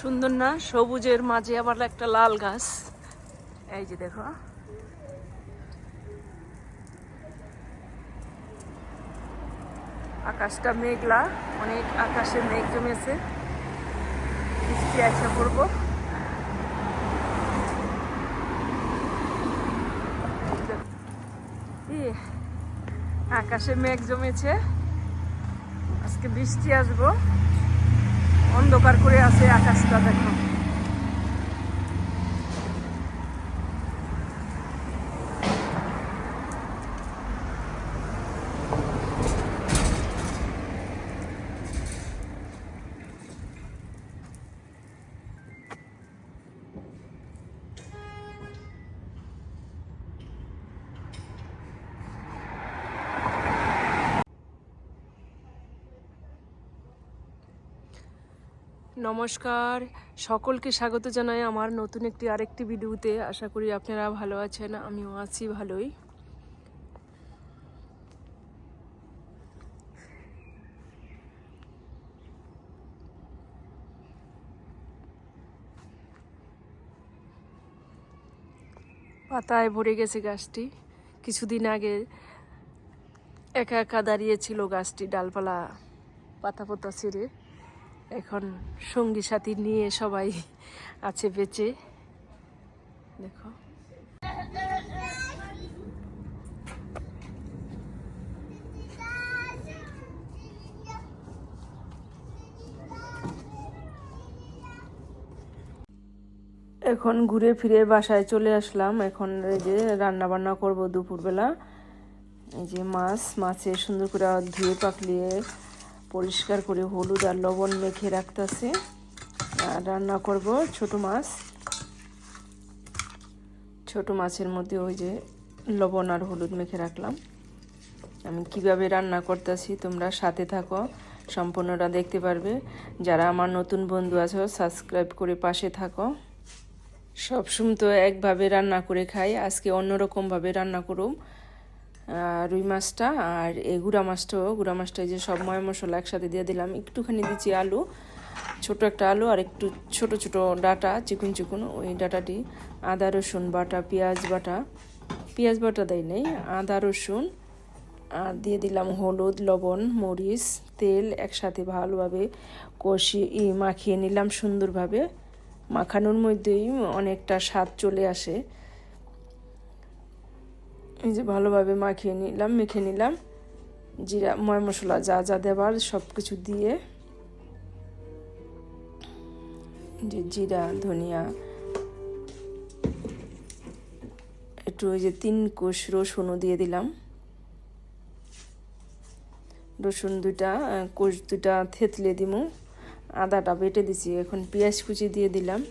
সুন্দর না? সবুজের মাঝে আবার একটা লাল গাছ। এই যে দেখো। আকাশটা মেঘলা, অনেক আকাশে মেঘ জমেছে। বৃষ্টি আসা পড়ব আকাশে মেঘ জমেছে। আজকে বৃষ্টি আসব। অন্ধকার করে আছে আকাশটা দেখো। নমস্কার। সকলকে স্বাগত জানাই আমার নতুন একটি আরেকটি ভিডিওতে। আশা করি আপনারা ভালো আছেন, আমিও আছি ভালোই। পাতায় ভরে গেছে গাছটি। কিছুদিন আগে একা একা দাঁড়িয়েছিল গাছটি, ডালপালা পাতা পোতা ছিঁড়ে। এখন সঙ্গী সাথী নিয়ে সবাই আছে বেঁচে। দেখো। এখন ঘুরে ফিরে বাসায় চলে আসলাম। এখন এই যে রান্না বান্না করব দুপুরবেলা। এই যে মাছ, মাছে সুন্দর করে ধুয়ে পাকলিয়ে পরিষ্কার করে হলুদ আর লবণ মেখে রাখতেছে। আর রান্না করব ছোট মাছ। ছোট মাছের মধ্যে ওই যে লবণ আর হলুদ মেখে রাখলাম। আমি কীভাবে রান্না করতেছি তোমরা সাথে থাকো, সম্পূর্ণটা দেখতে পারবে। যারা আমার নতুন বন্ধু আছো, সাবস্ক্রাইব করে পাশে থাকো। সবসময় তো একভাবে রান্না করে খাই, আজকে অন্যরকমভাবে রান্না করুম। রুই মাছটা আর এই গুঁড়া মাছটাও, গুঁড়া মাছটা যে সব ময় মশলা একসাথে দিয়ে দিলাম। একটুখানি দিচ্ছি আলু, ছোট একটা আলু আর একটু ছোট ছোট ডাটা, চিকুন চিকুন, ওই ডাটাটি। আদা, রসুন বাটা, পেঁয়াজ বাটা। পেঁয়াজ বাটা দেয় নেই, আদা, রসুন আর দিয়ে দিলাম হলুদ, লবণ, মরিচ, তেল একসাথে ভালোভাবে কষিয়ে মাখিয়ে নিলাম সুন্দরভাবে। মাখানোর মধ্যেই অনেকটা স্বাদ চলে আসে। এই যে ভালোভাবে মাখিয়ে নিলাম মেখে নিলাম। জিরা ময় মশলা যা যা দেবার সব কিছু দিয়ে যে জিরা ধনিয়া একটু ওই যে তিন কোষ রসুনও দিয়ে দিলাম। রসুন আহ, কোষ দুটা থেতলে দিমু। আদাটা বেটে দিছি এখন পেঁয়াজ কুচি দিয়ে দিলাম।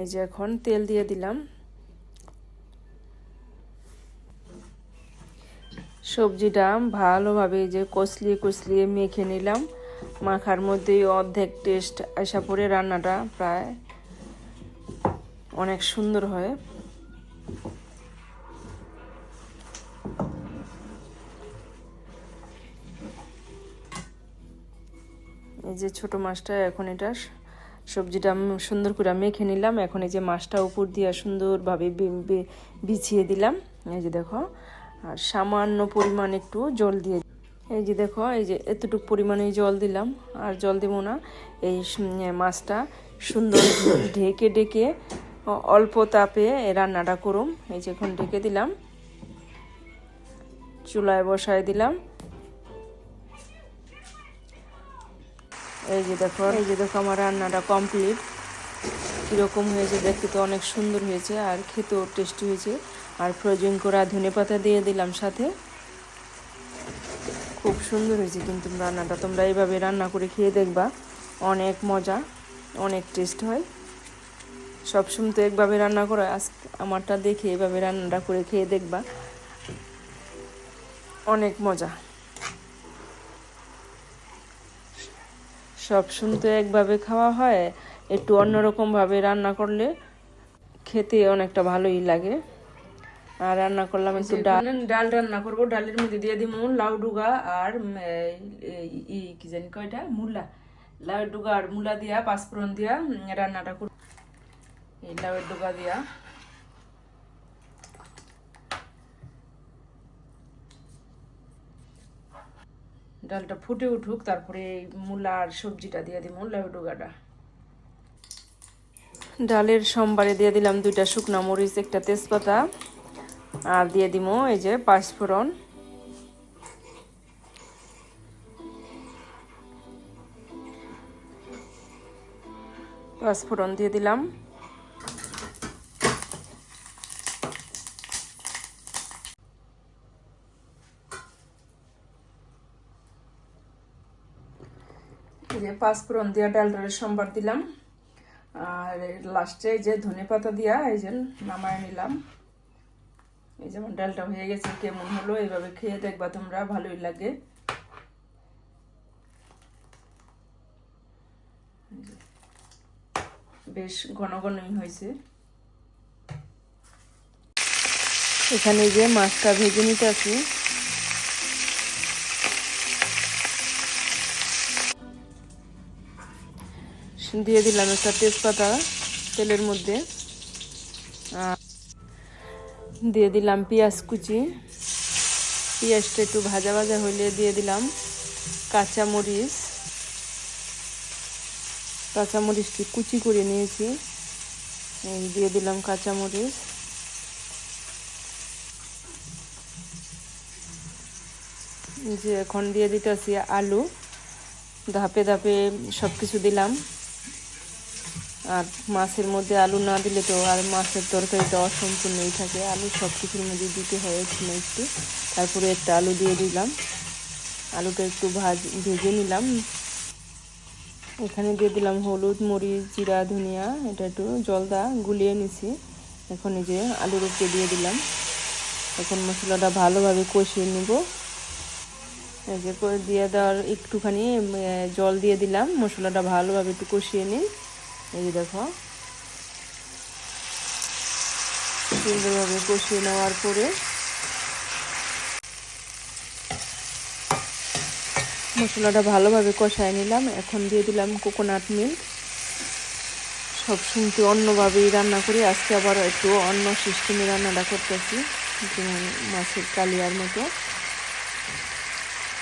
এই যে এখন তেল দিয়ে দিলাম। সবজিটা ভালোভাবে যে কষলিয়ে কষলিয়ে মেখে নিলাম। মাখার মধ্যেই অর্ধেক টেস্ট আসা পরে রান্নাটা প্রায় অনেক সুন্দর হয়। এই যে ছোট মাছটা এখন এটা সবজিটা সুন্দর করে মেখে নিলাম। এখন এই যে মাছটা উপর দিয়ে সুন্দরভাবে বিছিয়ে দিলাম। এই যে দেখো, আর সামান্য পরিমাণ একটু জল দিয়ে এই যে দেখো, এই যে এতটুকু পরিমাণে জল দিলাম। আর জল দেবো না, এই মাছটা সুন্দর ঢেকে ডেকে অল্প তাপে রান্নাটা করুম। এই যে এখন ঢেকে দিলাম। চুলায় বসায় দিলাম। এই যে দেখো, এই যে দেখো আমার রান্নাটা কমপ্লিট কীরকম হয়েছে দেখতে তো অনেক সুন্দর হয়েছে আর খেতেও টেস্টি হয়েছে। আর ফ্রোজেন করা ধনে পাতা দিয়ে দিলাম সাথে। খুব সুন্দর হয়েছে কিন্তু রান্নাটা। তোমরা এইভাবে রান্না করে খেয়ে দেখবা। অনেক মজা, অনেক টেস্ট হয়। সবসময় তো একভাবে রান্না করা আজ আমারটা দেখে এভাবে রান্নাটা করে খেয়ে দেখবা। অনেক মজা। সব শুনতে একভাবে খাওয়া হয় একটু অন্যরকমভাবে রান্না করলে খেতে অনেকটা ভালোই লাগে। আর রান্না করলাম একটু ডাল। ডাল রান্না করব ডালের মধ্যে দিয়ে দিব লাউ ডুগা আর এই ই কি জানি কয়টা? মূলা। লাউ ডুগা আর মূলা দিয়া পাঁচফোড়ন দিয়া রান্নাটা করব এই লাউয়ের ডুগা দিয়া। ডালটা ফুটে উঠুক, তারপরে মূলা আর সবজিটা দিয়ে দিব লাউ ডুগাটা ডালের সোমবারে দিয়ে দিলাম দুইটা শুকনা মরিচ, একটা তেজপাতা, আর দিয়ে দিব এই যে পাঁচফোড়ন। পাঁচফোড়ন দিয়ে দিলাম। এই যে পাঁচফোড়ন দিয়া ডালটার সোমবার দিলাম। আর লাস্টে যে ধনে পাতা দিয়া এই যে নামায় নিলাম। এই যেমন ডালটা হয়ে গেছে, কেমন হলো এইভাবে খেয়ে দেখবা তোমরা, ভালোই লাগে। বেশ ঘন ঘনই হয়েছে। এখানে যে মাছটা ভেজে নিতে আছি দিয়ে দিলাম একটা তেজপাতা তেলের মধ্যে। দিয়ে দিলাম পেঁয়াজ কুচি। পেঁয়াজটা একটু ভাজা ভাজা হইলে দিয়ে দিলাম কাঁচা মরিচ কাঁচা করে নিয়েছি। দিয়ে দিলাম কাঁচা মরিচ যে এখন দিয়ে দিতেছি আলু। ধাপে ধাপে সব কিছু দিলাম। আর মাছের মধ্যে আলু না দিলে তো আর মাছের তরকারি তরকারিটা অসম্পূর্ণই থাকে। আলু সব কিছুর মধ্যে দিতে হয় একটু একটু। তারপরে একটা আলু দিয়ে দিলাম। আলুটা একটু ভাজ, ভেজে নিলাম। এখানে দিয়ে দিলাম হলুদ, মরিচ, জিরা, ধনিয়া, এটা একটু জলদা গুলিয়ে নিছি। এখন এই যে আলুর উপরে দিয়ে দিলাম। এখন মশলাটা ভালোভাবে কষিয়ে নিব। এই যে দিয়ে দেওয়ার একটুখানি জল দিয়ে দিলাম। মশলাটা ভালোভাবে একটু কষিয়ে নিই। এই দেখো। সুন্দরভাবে কষিয়ে নেওয়ার পরে মশলাটা ভালোভাবে কষায় নিলাম। এখন দিয়ে দিলাম কোকোনাট মিল্ক সব শুনতে অন্যভাবেই রান্না করি। আজকে আবার একটু অন্য সিস্টেমে রান্নাটা করতেছি, যেমন মাছের কালিয়ার মতো।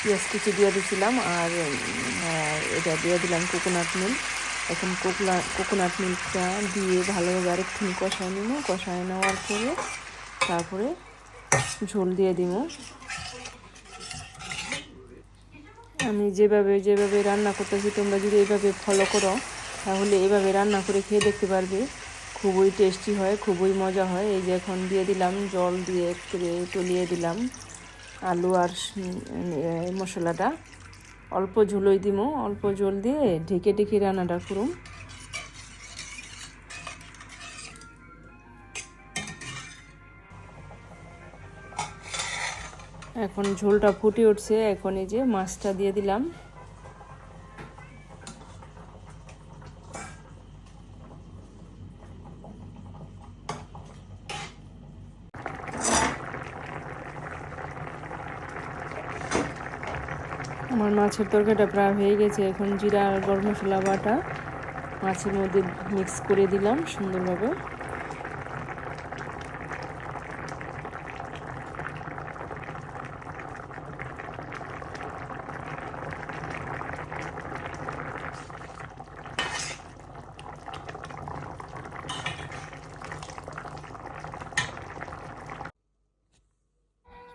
পেঁয়াজ কুচি দিয়ে দিয়েছিলাম আর এটা দিয়ে দিলাম কোকোনাট মিল্ক এখন কোকোনাট মিল্কটা দিয়ে ভালোভাবে আরেকটুখানি কষায় নিব। কষায় নেওয়ার পরে তারপরে ঝোল দিয়ে দিব। আমি যেভাবে যেভাবে রান্না করতেছি, তোমরা যদি এইভাবে ফলো করো, তাহলে এইভাবে রান্না করে খেয়ে দেখতে পারবে। খুবই টেস্টি হয়, খুবই মজা হয়। এই যে এখন দিয়ে দিলাম, জল দিয়ে একটু তলিয়ে দিলাম। আলু আর মশলাটা। অল্প ঝোলই দিমো, অল্প ঝোল দিয়ে ঢেকে ঢেকে রান্নাটা করুম। এখন ঝোলটা ফুটে উঠছে, এখন এই যে মাছটা দিয়ে দিলাম। আমার মাছের তরকারিটা প্রায় হয়ে গেছে। এখন জিরা আর গরম মশলা বাটা মাছের মধ্যে মিক্স করে দিলাম সুন্দরভাবে।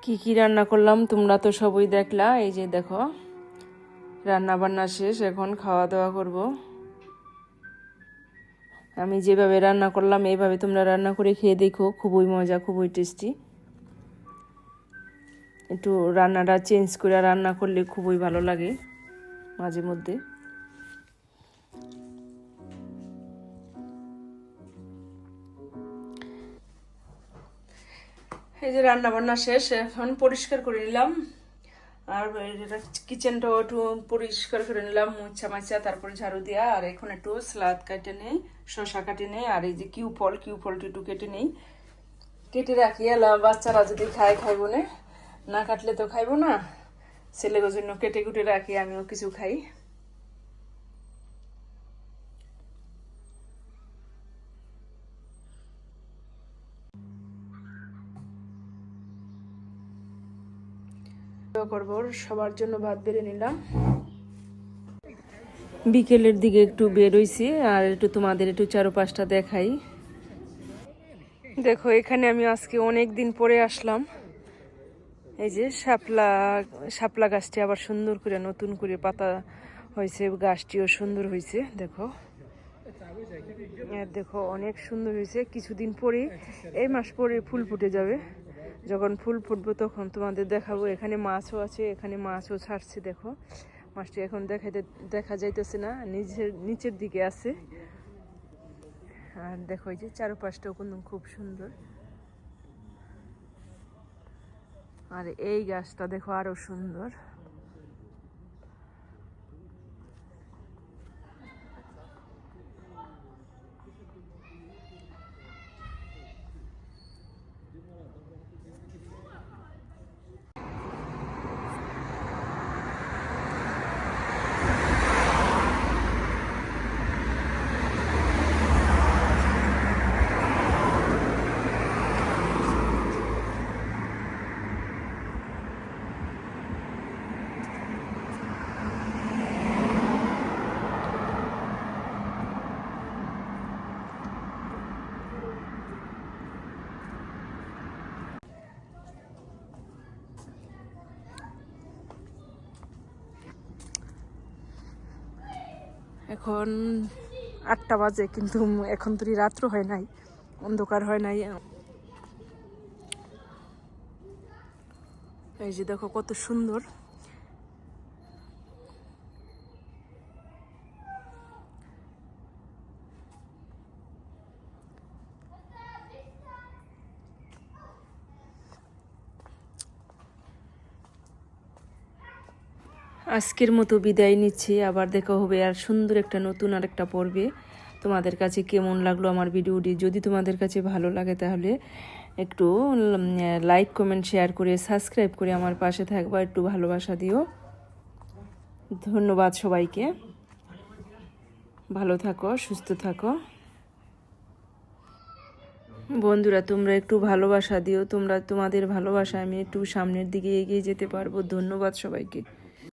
কি কি রান্না করলাম তোমরা তো সবই দেখলা, এই যে দেখো। রান্না বান্না শেষ, এখন খাওয়া দাওয়া করব। আমি যেভাবে রান্না করলাম, এইভাবে তোমরা রান্না করে খেয়ে দেখো। খুবই মজা, খুবই টেস্টি একটু রান্নাটা চেঞ্জ করে রান্না করলে খুবই ভালো লাগে, মাঝে মধ্যে। এই যে রান্না বান্না শেষ, এখন পরিষ্কার করে নিলাম। আর কিচেনটাও একটু পরিষ্কার করে নিলাম মুচ্ছা মাছা, তারপরে ঝাড়ু দিয়া, আর এখন একটু সালাদ কাটে নেই শশা কাটে নেই, আর এই যে কিউ ফল, কিউ ফলটি একটু কেটে নেই। কেটে রাখি, এলা বাচ্চারা যদি খায়, খাইব না। না কাটলে তো খাইব না। ছেলেগুলোর জন্য কেটে কুটে রাখি, আমিও কিছু খাই। করব সবার জন্য ভাত বেড়ে নিলাম। বিকেলের দিকে একটু বেরোইছি, আর একটু তোমাদের একটু চারপাশটা দেখাই। দেখো, এখানে আমি আজকে অনেক দিন পরে আসলাম। এই যে শাপলা শাপলা গাছটি আবার সুন্দর করে, নতুন করে পাতা হয়েছে, গাছটিও সুন্দর হয়েছে, দেখো। দেখো, অনেক সুন্দর হয়েছে। কিছুদিন পরে, এই মাস পরে ফুল ফুটে যাবে। যখন ফুল ফুটবো তখন তোমাদের দেখাবো। এখানে মাছও আছে, এখানে মাছও ছাড়ছে, দেখো। মাছটি এখন দেখাইতে, দেখা যাইতেছে না নিচের নিচের দিকে আছে। আর দেখো, এই যে চারপাশটাও কিন্তু খুব সুন্দর। আর এই গাছটা দেখো আরও সুন্দর। এখন আটটা বাজে, কিন্তু এখন তো রাত্র হয় নাই, অন্ধকার হয় নাই। এই যে দেখো কত সুন্দর। আজকের মতো বিদায় নিচ্ছি। আবার দেখা হবে আর সুন্দর একটা নতুন আর একটা পর্বে। তোমাদের কাছে কেমন লাগল আমার ভিডিওটি? যদি তোমাদের কাছে ভালো লাগে তাহলে একটু লাইক কমেন্ট শেয়ার করে সাবস্ক্রাইব করে আমার পাশে থাকবা। একটু ভালোবাসা দিও। ধন্যবাদ সবাইকে। ভালো থাকো, সুস্থ থাকো। বন্ধুরা, তোমরা একটু ভালোবাসা দিও। তোমরা তোমাদের ভালোবাসা আমি একটু সামনের দিকে এগিয়ে যেতে পারব। ধন্যবাদ সবাইকে।